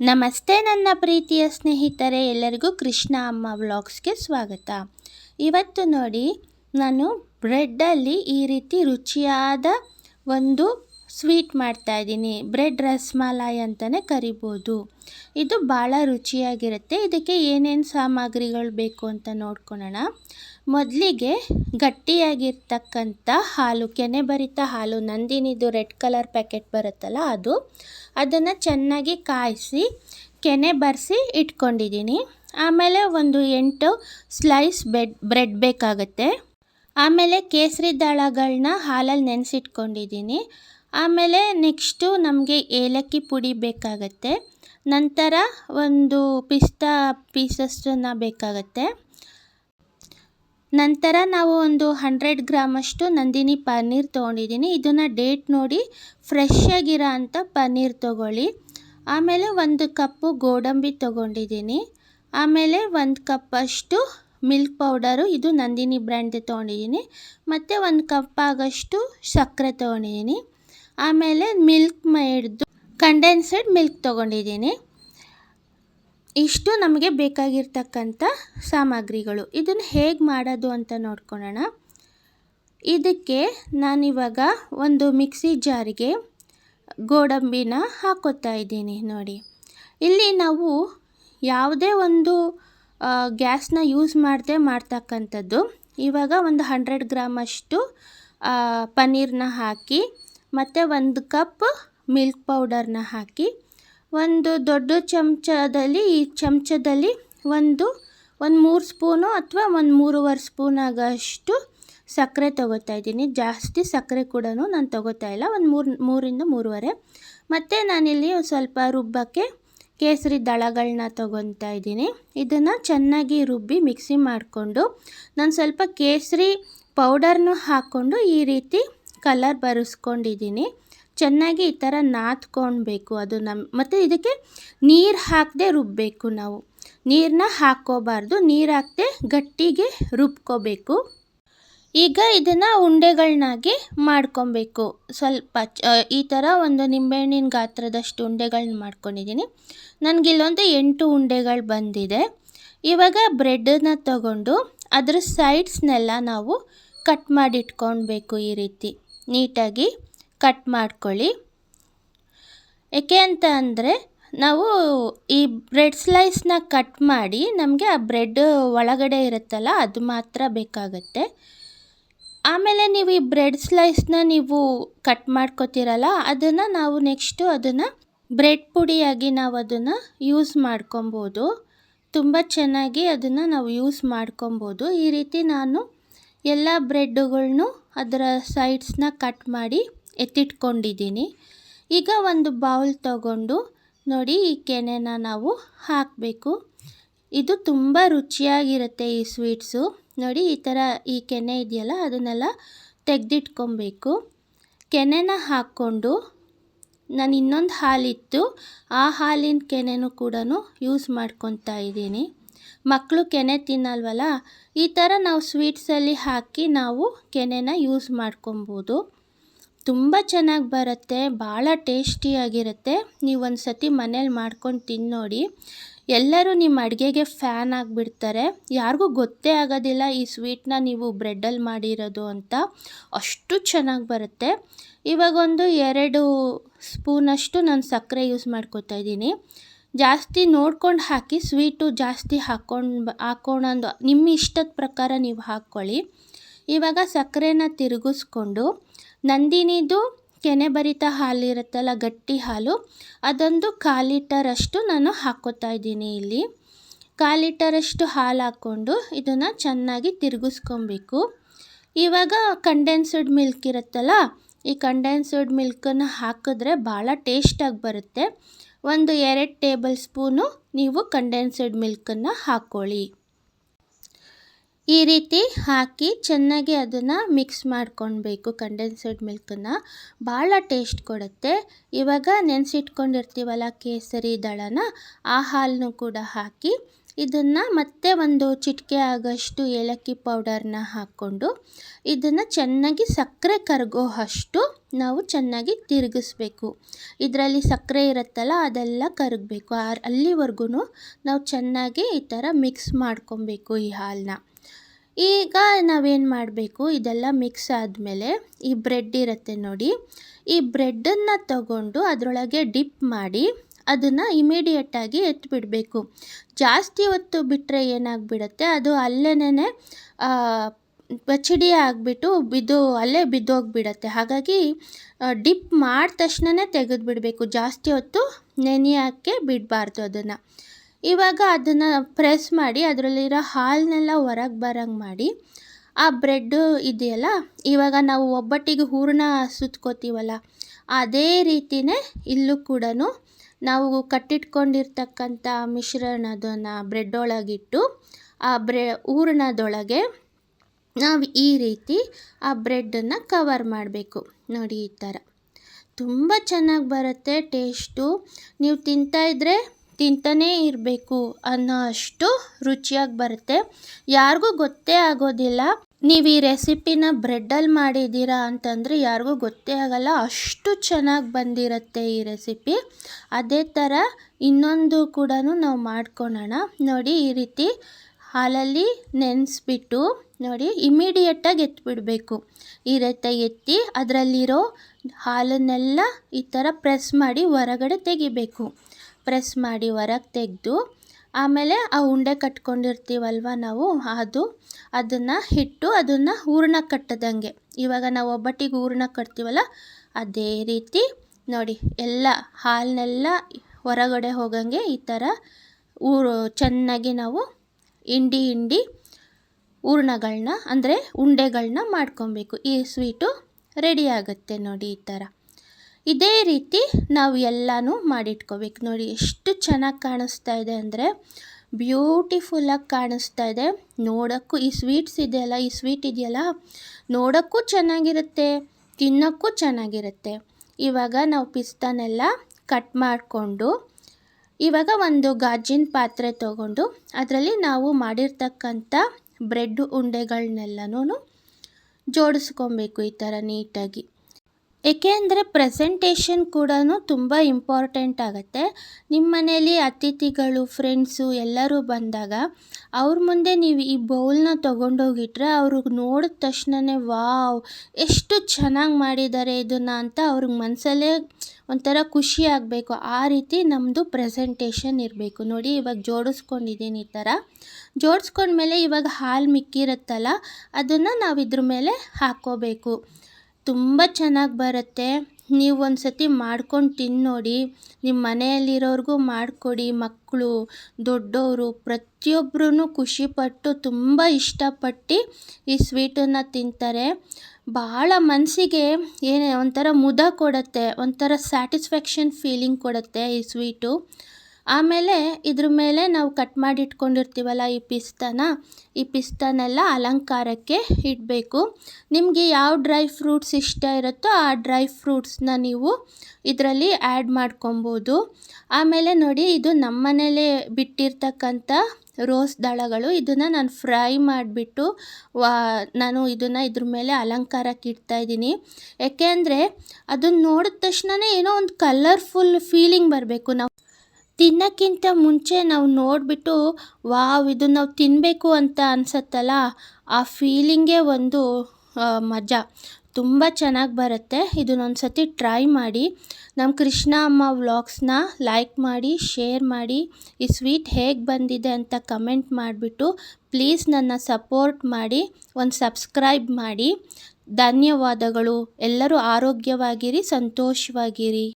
ನಮಸ್ತೆ ನನ್ನ ಪ್ರೀತಿಯ ಸ್ನೇಹಿತರೆ, ಎಲ್ಲರಿಗೂ ಕೃಷ್ಣ ಅಮ್ಮ ವ್ಲಾಗ್ಸ್ಗೆ ಸ್ವಾಗತ. ಇವತ್ತು ನೋಡಿ, ನಾನು ಬ್ರೆಡ್ಡಲ್ಲಿ ಈ ರೀತಿ ರುಚಿಯಾದ ಒಂದು ಸ್ವೀಟ್ ಮಾಡ್ತಾ ಇದ್ದೀನಿ. ಬ್ರೆಡ್ ರಸ್ಮಲಾಯ್ ಅಂತಲೇ ಕರಿಬೋದು. ಇದು ಭಾಳ ರುಚಿಯಾಗಿರುತ್ತೆ. ಇದಕ್ಕೆ ಏನೇನು ಸಾಮಗ್ರಿಗಳು ಬೇಕು ಅಂತ ನೋಡ್ಕೊಳ್ಳೋಣ ಮೊದಲಿಗೆ ಗಟ್ಟಿಯಾಗಿರ್ತಕ್ಕಂಥ ಹಾಲು ಕೆನೆ ಭರಿತ ಹಾಲು, ನಂದಿನಿದು ರೆಡ್ ಕಲರ್ ಪ್ಯಾಕೆಟ್ ಬರುತ್ತಲ್ಲ ಅದು, ಅದನ್ನು ಚೆನ್ನಾಗಿ ಕಾಯಿಸಿ ಕೆನೆ ಬರೆಸಿ ಇಟ್ಕೊಂಡಿದ್ದೀನಿ. ಆಮೇಲೆ ಒಂದು ಎಂಟು ಸ್ಲೈಸ್ ಬೆಡ್, ಬ್ರೆಡ್ ಬೇಕಾಗುತ್ತೆ. ಆಮೇಲೆ ಕೇಸರಿ ದಳಗಳನ್ನ ಹಾಲಲ್ಲಿ ನೆನೆಸಿಟ್ಕೊಂಡಿದ್ದೀನಿ. ಆಮೇಲೆ ನೆಕ್ಸ್ಟು ನಮಗೆ ಏಲಕ್ಕಿ ಪುಡಿ ಬೇಕಾಗತ್ತೆ. ನಂತರ ಒಂದು ಪಿಸ್ತಾ ಪೀಸಸ್ಸನ್ನು ಬೇಕಾಗತ್ತೆ. ನಂತರ ನಾವು ಒಂದು ಹಂಡ್ರೆಡ್ ಗ್ರಾಮಷ್ಟು ನಂದಿನಿ ಪನ್ನೀರ್ ತೊಗೊಂಡಿದ್ದೀನಿ. ಇದನ್ನು ಡೇಟ್ ನೋಡಿ ಫ್ರೆಶ್ ಆಗಿರೋ ಅಂಥ ಪನ್ನೀರ್ ತೊಗೊಳ್ಳಿ. ಆಮೇಲೆ ಒಂದು ಕಪ್ಪು ಗೋಡಂಬಿ ತೊಗೊಂಡಿದ್ದೀನಿ. ಆಮೇಲೆ ಒಂದು ಕಪ್ಪಷ್ಟು ಮಿಲ್ಕ್ ಪೌಡರು ಇದು ನಂದಿನಿ ಬ್ರ್ಯಾಂಡ್ ತೊಗೊಂಡಿದ್ದೀನಿ. ಮತ್ತು ಒಂದು ಕಪ್ ಆಗಷ್ಟು ಸಕ್ಕರೆ ತೊಗೊಂಡಿದ್ದೀನಿ. ಆಮೇಲೆ ಮಿಲ್ಕ್ ಮೇಡ್ದು ಕಂಡೆನ್ಸೆಡ್ ಮಿಲ್ಕ್ ತೊಗೊಂಡಿದ್ದೀನಿ. ಇಷ್ಟು ನಮಗೆ ಬೇಕಾಗಿರ್ತಕ್ಕಂಥ ಸಾಮಗ್ರಿಗಳು. ಇದನ್ನು ಹೇಗೆ ಮಾಡೋದು ಅಂತ ನೋಡ್ಕೊಳ್ಳೋಣ. ಇದಕ್ಕೆ ನಾನಿವಾಗ ಒಂದು ಮಿಕ್ಸಿ ಜಾರಿಗೆ ಗೋಡಂಬಿನ ಹಾಕೋತಾ ಇದ್ದೀನಿ ನೋಡಿ. ಇಲ್ಲಿ ನಾವು ಯಾವುದೇ ಒಂದು ಗ್ಯಾಸ್ನ ಯೂಸ್ ಮಾಡದೆ ಮಾಡ್ತಕ್ಕಂಥದ್ದು. ಇವಾಗ ಒಂದು ಹಂಡ್ರೆಡ್ ಗ್ರಾಮಷ್ಟು ಪನ್ನೀರನ್ನ ಹಾಕಿ ಮತ್ತು ಒಂದು ಕಪ್ ಮಿಲ್ಕ್ ಪೌಡರ್ನ ಹಾಕಿ ಒಂದು ದೊಡ್ಡ ಚಮಚದಲ್ಲಿ ಈ ಚಮಚದಲ್ಲಿ ಒಂದು ಒಂದು ಮೂರು ಸ್ಪೂನು ಅಥವಾ ಒಂದು ಮೂರುವರೆ ಸ್ಪೂನ್ ಆಗೋಷ್ಟು ಸಕ್ಕರೆ ತೊಗೋತಾ ಇದ್ದೀನಿ. ಜಾಸ್ತಿ ಸಕ್ಕರೆ ಕೂಡ ನಾನು ತೊಗೋತಾ ಇಲ್ಲ. ಒಂದು ಮೂರು, ಮೂರಿಂದ ಮೂರುವರೆ. ಮತ್ತು ನಾನಿಲ್ಲಿ ಸ್ವಲ್ಪ ರುಬ್ಬಕ್ಕೆ ಕೇಸರಿ ದಳಗಳನ್ನ ತೊಗೊತಾ ಇದ್ದೀನಿ. ಇದನ್ನು ಚೆನ್ನಾಗಿ ರುಬ್ಬಿ ಮಿಕ್ಸಿ ಮಾಡಿಕೊಂಡು ನಾನು ಸ್ವಲ್ಪ ಕೇಸರಿ ಪೌಡರ್ನು ಹಾಕ್ಕೊಂಡು ಈ ರೀತಿ ಕಲರ್ ಬರೆಸ್ಕೊಂಡಿದ್ದೀನಿ. ಚೆನ್ನಾಗಿ ಈ ಥರ ನಾದ್ಕೊಳ್ಬೇಕು ಅದು ನಮ್ಮ ಮತ್ತು ಇದಕ್ಕೆ ನೀರು ಹಾಕದೆ ರುಬ್ಬಬೇಕು ನಾವು. ನೀರನ್ನ ಹಾಕ್ಕೋಬಾರ್ದು, ನೀರು ಹಾಕದೆ ಗಟ್ಟಿಗೆ ರುಬ್ಕೋಬೇಕು. ಈಗ ಇದನ್ನು ಉಂಡೆಗಳನ್ನಾಗಿ ಮಾಡ್ಕೊಬೇಕು. ಸ್ವಲ್ಪ ಈ ಥರ ಒಂದು ನಿಂಬೆಹಣ್ಣಿನ ಗಾತ್ರದಷ್ಟು ಉಂಡೆಗಳನ್ನ ಮಾಡ್ಕೊಂಡಿದ್ದೀನಿ. ನನಗಿಲ್ಲೊಂದು ಎಂಟು ಉಂಡೆಗಳು ಬಂದಿದೆ. ಇವಾಗ ಬ್ರೆಡ್ಡನ್ನ ತಗೊಂಡು ಅದರ ಸೈಡ್ಸ್ನೆಲ್ಲ ನಾವು ಕಟ್ ಮಾಡಿಟ್ಕೊಳ್ಬೇಕು ಈ ರೀತಿ. ನೀಟಾಗಿ ಕಟ್ ಮಾಡ್ಕೊಳ್ಳಿ. ಏಕೆ ಅಂತ ಅಂದರೆ ನಾವು ಈ ಬ್ರೆಡ್ ಸ್ಲೈಸ್ನ ಕಟ್ ಮಾಡಿ ನಮಗೆ ಆ ಬ್ರೆಡ್ ಒಳಗಡೆ ಇರುತ್ತಲ್ಲ ಅದು ಮಾತ್ರ ಬೇಕಾಗುತ್ತೆ. ಆಮೇಲೆ ನೀವು ಈ ಬ್ರೆಡ್ ಸ್ಲೈಸ್ನ ನೀವು ಕಟ್ ಮಾಡ್ಕೋತೀರಲ್ಲ ಅದನ್ನು ನಾವು ನೆಕ್ಸ್ಟು ಅದನ್ನು ಬ್ರೆಡ್ ಪುಡಿಯಾಗಿ ನಾವು ಅದನ್ನು ಯೂಸ್ ಮಾಡ್ಕೊಬೋದು. ತುಂಬ ಚೆನ್ನಾಗಿ ಅದನ್ನು ನಾವು ಯೂಸ್ ಮಾಡ್ಕೊಬೋದು. ಈ ರೀತಿ ನಾನು ಎಲ್ಲ ಬ್ರೆಡ್ಡುಗಳ್ನು ಅದರ ಸೈಡ್ಸ್ನ ಕಟ್ ಮಾಡಿ ಎತ್ತಿಟ್ಕೊಂಡಿದ್ದೀನಿ. ಈಗ ಒಂದು ಬೌಲ್ ತಗೊಂಡು ನೋಡಿ ಈ ಕೆನೆನ ನಾವು ಹಾಕಬೇಕು. ಇದು ತುಂಬ ರುಚಿಯಾಗಿರುತ್ತೆ ಈ ಸ್ವೀಟ್ಸು ನೋಡಿ ಈ ಥರ ಈ ಕೆನೆ ಇದೆಯಲ್ಲ, ಅದನ್ನೆಲ್ಲ ತೆಗೆದಿಟ್ಕೊಬೇಕು. ಕೆನೆನ ಹಾಕ್ಕೊಂಡು ನಾನು ಇನ್ನೊಂದು ಹಾಲಿತ್ತು. ಆ ಹಾಲಿನ ಕೆನೆನೂ ಕೂಡ ಯೂಸ್ ಮಾಡ್ಕೊತಾ ಇದ್ದೀನಿ. ಮಕ್ಕಳು ಕೆನೆ ತಿನ್ನಲ್ವಲ್ಲ? ಈ ಥರ ನಾವು ಸ್ವೀಟ್ಸಲ್ಲಿ ಹಾಕಿ ನಾವು ಕೆನೆನ ಯೂಸ್ ಮಾಡ್ಕೊಬೋದು. ತುಂಬ ಚೆನ್ನಾಗಿ ಬರುತ್ತೆ, ಭಾಳ ಟೇಸ್ಟಿಯಾಗಿರುತ್ತೆ ನೀವು ಒಂದು ಸತಿ ಮನೇಲಿ ಮಾಡ್ಕೊಂಡು ತಿನ್ನೋಡಿ, ಎಲ್ಲರೂ ನಿಮ್ಮ ಅಡುಗೆಗೆ ಫ್ಯಾನ್ ಆಗಿಬಿಡ್ತಾರೆ. ಯಾರಿಗೂ ಗೊತ್ತೇ ಆಗೋದಿಲ್ಲ ಈ ಸ್ವೀಟ್ನ ನೀವು ಬ್ರೆಡ್ಡಲ್ಲಿ ಮಾಡಿರೋದು ಅಂತ. ಅಷ್ಟು ಚೆನ್ನಾಗಿ ಬರುತ್ತೆ. ಇವಾಗೊಂದು ಎರಡು ಸ್ಪೂನಷ್ಟು ನಾನು ಸಕ್ಕರೆ ಯೂಸ್ ಮಾಡ್ಕೋತಾ ಇದ್ದೀನಿ. ಜಾಸ್ತಿ ನೋಡ್ಕೊಂಡು ಹಾಕಿ ಸ್ವೀಟು ಜಾಸ್ತಿ ಹಾಕ್ಕೊಂಡು ಹಾಕೋಣಂದು ನಿಮ್ಮ ಇಷ್ಟದ ಪ್ರಕಾರ ನೀವು ಹಾಕ್ಕೊಳ್ಳಿ. ಇವಾಗ ಸಕ್ಕರೆನ ತಿರುಗಿಸ್ಕೊಂಡು, ನಂದಿನಿದು ಕೆನೆ ಭರಿತ ಹಾಲಿರುತ್ತಲ್ಲ, ಗಟ್ಟಿ ಹಾಲು, ಅದೊಂದು ಕಾಲು ಲೀಟರಷ್ಟು ನಾನು ಹಾಕ್ಕೋತಾ ಇದ್ದೀನಿ ಇಲ್ಲಿ. ಕಾಲು ಲೀಟರಷ್ಟು ಹಾಲು ಹಾಕ್ಕೊಂಡು ಇದನ್ನು ಚೆನ್ನಾಗಿ ತಿರುಗಿಸ್ಕೊಬೇಕು. ಇವಾಗ ಕಂಡೆನ್ಸ್ಡ್ ಮಿಲ್ಕ್ ಇರುತ್ತಲ್ಲ, ಈ ಕಂಡೆನ್ಸ್ಡ್ ಮಿಲ್ಕನ್ನು ಹಾಕಿದ್ರೆ ಭಾಳ ಟೇಸ್ಟಾಗಿ ಬರುತ್ತೆ. ಒಂದು ಎರಡು ಟೇಬಲ್ ಸ್ಪೂನು ನೀವು ಕಂಡೆನ್ಸ್ಡ್ ಮಿಲ್ಕನ್ನು ಹಾಕ್ಕೊಳ್ಳಿ ಈ ರೀತಿ ಹಾಕಿ ಚೆನ್ನಾಗಿ ಅದನ್ನು ಮಿಕ್ಸ್ ಮಾಡ್ಕೊಳ್ಬೇಕು. ಕಂಡೆನ್ಸಡ್ ಮಿಲ್ಕನ್ನು ಭಾಳ ಟೇಸ್ಟ್ ಕೊಡುತ್ತೆ. ಇವಾಗ ನೆನೆಸಿಟ್ಕೊಂಡಿರ್ತೀವಲ್ಲ ಕೇಸರಿ ದಳನ, ಆ ಹಾಲನ್ನು ಕೂಡ ಹಾಕಿ ಇದನ್ನು ಮತ್ತೆ ಒಂದು ಚಿಟಿಕೆ ಆಗೋಷ್ಟು ಏಲಕ್ಕಿ ಪೌಡರ್ನ ಹಾಕ್ಕೊಂಡು ಇದನ್ನು ಚೆನ್ನಾಗಿ ಸಕ್ಕರೆ ಕರಗೋ ಅಷ್ಟು ನಾವು ಚೆನ್ನಾಗಿ ತಿರುಗಿಸ್ಬೇಕು. ಇದರಲ್ಲಿ ಸಕ್ಕರೆ ಇರುತ್ತಲ್ಲ ಅದೆಲ್ಲ ಕರಗಬೇಕು. ಅಲ್ಲಿವರೆಗೂ ನಾವು ಚೆನ್ನಾಗಿ ಈ ಥರ ಮಿಕ್ಸ್ ಮಾಡ್ಕೊಬೇಕು ಈ ಹಾಲನ್ನ ಈಗ ನಾವೇನು ಮಾಡಬೇಕು? ಇದೆಲ್ಲ ಮಿಕ್ಸ್ ಆದಮೇಲೆ ಈ ಬ್ರೆಡ್ ಇರುತ್ತೆ ನೋಡಿ. ಈ ಬ್ರೆಡ್ಡನ್ನು ತಗೊಂಡು ಅದರೊಳಗೆ ಡಿಪ್ ಮಾಡಿ ಅದನ್ನು ಇಮಿಡಿಯೇಟಾಗಿ ಎತ್ತಿಬಿಡಬೇಕು ಜಾಸ್ತಿ ಹೊತ್ತು ಬಿಟ್ಟರೆ ಏನಾಗ್ಬಿಡುತ್ತೆ, ಅದು ಅಲ್ಲೇನೇ ಪಚಡಿ ಆಗಿಬಿಟ್ಟು ಬಿದ್ದು, ಅಲ್ಲೇ ಬಿದ್ದೋಗಿಬಿಡತ್ತೆ. ಹಾಗಾಗಿ ಡಿಪ್ ಮಾಡಿದ ತಕ್ಷಣನೇ ತೆಗೆದುಬಿಡಬೇಕು. ಜಾಸ್ತಿ ಹೊತ್ತು ನೆನೆಯೋಕ್ಕೆ ಬಿಡಬಾರ್ದು ಅದನ್ನು. ಇವಾಗ ಅದನ್ನು ಪ್ರೆಸ್ ಮಾಡಿ, ಅದರಲ್ಲಿರೋ ಹಾಲನ್ನೆಲ್ಲ ಹೊರಗೆ ಬರೋಂಗೆ ಮಾಡಿ, ಆ ಬ್ರೆಡ್ಡು ಇದೆಯಲ್ಲ, ಇವಾಗ ನಾವು ಒಬ್ಬಟ್ಟಿಗೆ ಹೂರಣ ಸುತ್ಕೋತೀವಲ್ಲ, ಅದೇ ರೀತಿಯೇ ಇಲ್ಲೂ ಕೂಡ ನಾವು ಕಟ್ಟಿಟ್ಕೊಂಡಿರ್ತಕ್ಕಂಥ ಮಿಶ್ರಣದನ್ನು ಬ್ರೆಡ್ ಒಳಗಿಟ್ಟು ಆ ಬ್ರೆ ಹೂರಣದೊಳಗೆ ನಾವು ಈ ರೀತಿ ಆ ಬ್ರೆಡ್ಡನ್ನು ಕವರ್ ಮಾಡಬೇಕು. ನೋಡಿ ಈ ಥರ ತುಂಬ ಚೆನ್ನಾಗಿ ಬರುತ್ತೆ, ಟೇಸ್ಟು. ನೀವು ತಿಂತಾಯಿದ್ರೆ ತಿಂತಾನೇ ಇರಬೇಕು ಅನ್ನೋ ಅಷ್ಟು ರುಚಿಯಾಗಿ ಬರುತ್ತೆ. ಯಾರಿಗೂ ಗೊತ್ತೇ ಆಗೋದಿಲ್ಲ. ನೀವು ಈ ರೆಸಿಪಿನ ಬ್ರೆಡ್ಡಲ್ಲಿ ಮಾಡಿದ್ದೀರಾ ಅಂತಂದರೆ ಯಾರಿಗೂ ಗೊತ್ತೇ ಆಗಲ್ಲ. ಅಷ್ಟು ಚೆನ್ನಾಗಿ ಬಂದಿರುತ್ತೆ ಈ ರೆಸಿಪಿ. ಅದೇ ಥರ ಇನ್ನೊಂದು ಕೂಡ ನಾವು ಮಾಡ್ಕೊಳೋಣ. ನೋಡಿ ಈ ರೀತಿ ಹಾಲಲ್ಲಿ ನೆನೆಸ್ಬಿಟ್ಟು ನೋಡಿ ಇಮಿಡಿಯೇಟಾಗಿ ಎತ್ತಿಬಿಡಬೇಕು ಈ ರೀತಿ ಎತ್ತಿ ಅದರಲ್ಲಿರೋ ಹಾಲನ್ನೆಲ್ಲ ಈ ಥರ ಪ್ರೆಸ್ ಮಾಡಿ ಹೊರಗಡೆ ತೆಗಿಬೇಕು. ಪ್ರೆಸ್ ಮಾಡಿ ಹೊರಗೆ ತೆಗೆದು ಆಮೇಲೆ ಆ ಉಂಡೆ ಕಟ್ಕೊಂಡಿರ್ತೀವಲ್ವ ನಾವು, ಅದು, ಅದನ್ನು ಹಿಟ್ಟು ಅದನ್ನು ಹೂರಣ ಕಟ್ಟದಂಗೆ. ಇವಾಗ ನಾವು ಒಬ್ಬಟ್ಟಿಗೆ ಹೂರಣ ಕಟ್ತೀವಲ್ಲ, ಅದೇ ರೀತಿ ನೋಡಿ, ಎಲ್ಲ ಹಾಲನ್ನೆಲ್ಲ ಹೊರಗಡೆ ಹೋಗಂಗೆ ಈ ಥರ ಊರು ಚೆನ್ನಾಗಿ ನಾವು ಇಂಡಿ ಹಿಂಡಿ ಹೂರಣಗಳನ್ನ ಅಂದರೆ ಉಂಡೆಗಳನ್ನ ಮಾಡ್ಕೊಬೇಕು. ಈ ಸ್ವೀಟು ರೆಡಿ ಆಗುತ್ತೆ ನೋಡಿ ಈ ಥರ. ಇದೇ ರೀತಿ ನಾವು ಎಲ್ಲನೂ ಮಾಡಿಟ್ಕೋಬೇಕು. ನೋಡಿ, ಎಷ್ಟು ಚೆನ್ನಾಗಿ ಕಾಣಿಸ್ತಾ ಇದೆ ಅಂದರೆ ಬ್ಯೂಟಿಫುಲ್ಲಾಗಿ ಕಾಣಿಸ್ತಾ ಇದೆ. ನೋಡೋಕ್ಕೂ ಈ ಸ್ವೀಟ್ಸ್ ಇದೆಯಲ್ಲ, ಈ ಸ್ವೀಟ್ ಇದೆಯಲ್ಲ, ನೋಡೋಕ್ಕೂ ಚೆನ್ನಾಗಿರುತ್ತೆ, ತಿನ್ನೋಕ್ಕೂ ಚೆನ್ನಾಗಿರುತ್ತೆ. ಇವಾಗ ನಾವು ಪಿಸ್ತಾನೆಲ್ಲ ಕಟ್ ಮಾಡಿಕೊಂಡು, ಇವಾಗ ಒಂದು ಗಾಜಿನ ಪಾತ್ರೆ ತಗೊಂಡು ಅದರಲ್ಲಿ ನಾವು ಮಾಡಿರ್ತಕ್ಕಂಥ ಬ್ರೆಡ್ ಉಂಡೆಗಳನ್ನೆಲ್ಲನೂ ಜೋಡಿಸ್ಕೊಬೇಕು ಈ ಥರ ನೀಟಾಗಿ. ಏಕೆ ಅಂದರೆ ಪ್ರೆಸೆಂಟೇಷನ್ ಕೂಡ ತುಂಬ ಇಂಪಾರ್ಟೆಂಟ್ ಆಗುತ್ತೆ. ನಿಮ್ಮ ಮನೆಯಲ್ಲಿ ಅತಿಥಿಗಳು ಫ್ರೆಂಡ್ಸು ಎಲ್ಲರೂ ಬಂದಾಗ ಅವ್ರ ಮುಂದೆ ನೀವು ಈ ಬೌಲ್ನ ತೊಗೊಂಡೋಗಿಟ್ರೆ ಅವ್ರಿಗೆ ನೋಡಿದ ತಕ್ಷಣವೇ ವಾವ್, ಎಷ್ಟು ಚೆನ್ನಾಗಿ ಮಾಡಿದ್ದಾರೆ ಇದನ್ನು ಅಂತ ಅವ್ರಿಗೆ ಮನಸಲ್ಲೇ ಒಂಥರ ಖುಷಿ ಆಗಬೇಕು. ಆ ರೀತಿ ನಮ್ಮದು ಪ್ರೆಸೆಂಟೇಷನ್ ಇರಬೇಕು. ನೋಡಿ, ಇವಾಗ ಜೋಡಿಸ್ಕೊಂಡಿದ್ದೀನಿ ಈ ಥರ. ಜೋಡಿಸ್ಕೊಂಡ್ಮೇಲೆ ಇವಾಗ ಹಾಲು ಮಿಕ್ಕಿರುತ್ತಲ್ಲ, ಅದನ್ನು ನಾವು ಇದ್ರ ಮೇಲೆ ಹಾಕ್ಕೋಬೇಕು ತುಂಬ ಚೆನ್ನಾಗಿ ಬರುತ್ತೆ. ನೀವು ಒಂದು ಸತಿ ಮಾಡ್ಕೊಂಡು ತಿನ್ನೋಡಿ ನೋಡಿ ನಿಮ್ಮ ಮನೆಯಲ್ಲಿರೋರಿಗೂ ಮಾಡಿಕೊಡಿ. ಮಕ್ಕಳು ದೊಡ್ಡವರು ಪ್ರತಿಯೊಬ್ಬರೂ ಖುಷಿಪಟ್ಟು ತುಂಬ ಇಷ್ಟಪಟ್ಟು ಈ ಸ್ವೀಟನ್ನು ತಿಂತಾರೆ. ಭಾಳ ಮನಸ್ಸಿಗೆ ಏನೇ ಒಂಥರ ಮುದ ಕೊಡುತ್ತೆ, ಒಂಥರ ಸ್ಯಾಟಿಸ್ಫ್ಯಾಕ್ಷನ್ ಫೀಲಿಂಗ್ ಕೊಡುತ್ತೆ ಈ ಸ್ವೀಟು. ಆಮೇಲೆ ಇದ್ರ ಮೇಲೆ ನಾವು ಕಟ್ ಮಾಡಿ ಇಟ್ಕೊಂಡಿರ್ತೀವಲ್ಲ ಈ ಪಿಸ್ತಾನ, ಈ ಪಿಸ್ತಾನೆಲ್ಲ ಅಲಂಕಾರಕ್ಕೆ ಇಡಬೇಕು. ನಿಮಗೆ ಯಾವ ಡ್ರೈ ಫ್ರೂಟ್ಸ್ ಇಷ್ಟ ಇರುತ್ತೋ ಆ ಡ್ರೈ ಫ್ರೂಟ್ಸ್ನ ನೀವು ಇದರಲ್ಲಿ ಆ್ಯಡ್ ಮಾಡ್ಕೊಬೋದು. ಆಮೇಲೆ ನೋಡಿ, ಇದು ನಮ್ಮನೇಲೇ ಬಿಟ್ಟಿರ್ತಕ್ಕಂಥ ರೋಸ್ ದಳಗಳು. ಇದನ್ನು ನಾನು ಫ್ರೈ ಮಾಡಿಬಿಟ್ಟು, ವಾ, ನಾನು ಇದನ್ನು ಇದ್ರ ಮೇಲೆ ಅಲಂಕಾರಕ್ಕೆ ಇಡ್ತಾಯಿದ್ದೀನಿ ಯಾಕೆ ಅಂದರೆ ಅದನ್ನು ನೋಡಿದ ತಕ್ಷಣವೇ ಏನೋ ಒಂದು ಕಲರ್ಫುಲ್ ಫೀಲಿಂಗ್ ಬರಬೇಕು. ನಾವು ತಿನ್ನೋಕ್ಕಿಂತ ಮುಂಚೆ ನಾವು ನೋಡಿಬಿಟ್ಟು, ವಾವ್, ಇದು ನಾವು ತಿನ್ನಬೇಕು ಅಂತ ಅನಿಸತ್ತಲ್ಲ? ಆ ಫೀಲಿಂಗೇ ಒಂದು ಮಜಾ. ತುಂಬ ಚೆನ್ನಾಗಿ ಬರುತ್ತೆ. ಇದನ್ನೊಂದು ಸತಿ ಟ್ರೈ ಮಾಡಿ. ನಮ್ಮ ಕೃಷ್ಣ ಅಮ್ಮ ವ್ಲಾಗ್ಸ್ನ ಲೈಕ್ ಮಾಡಿ, ಶೇರ್ ಮಾಡಿ. ಈ ಸ್ವೀಟ್ ಹೇಗೆ ಬಂದಿದೆ ಅಂತ ಕಮೆಂಟ್ ಮಾಡಿಬಿಟ್ಟು ಪ್ಲೀಸ್ ನನ್ನ ಸಪೋರ್ಟ್ ಮಾಡಿ, ಒಂದು ಸಬ್ಸ್ಕ್ರೈಬ್ ಮಾಡಿ. ಧನ್ಯವಾದಗಳು. ಎಲ್ಲರೂ ಆರೋಗ್ಯವಾಗಿರಿ, ಸಂತೋಷವಾಗಿರಿ.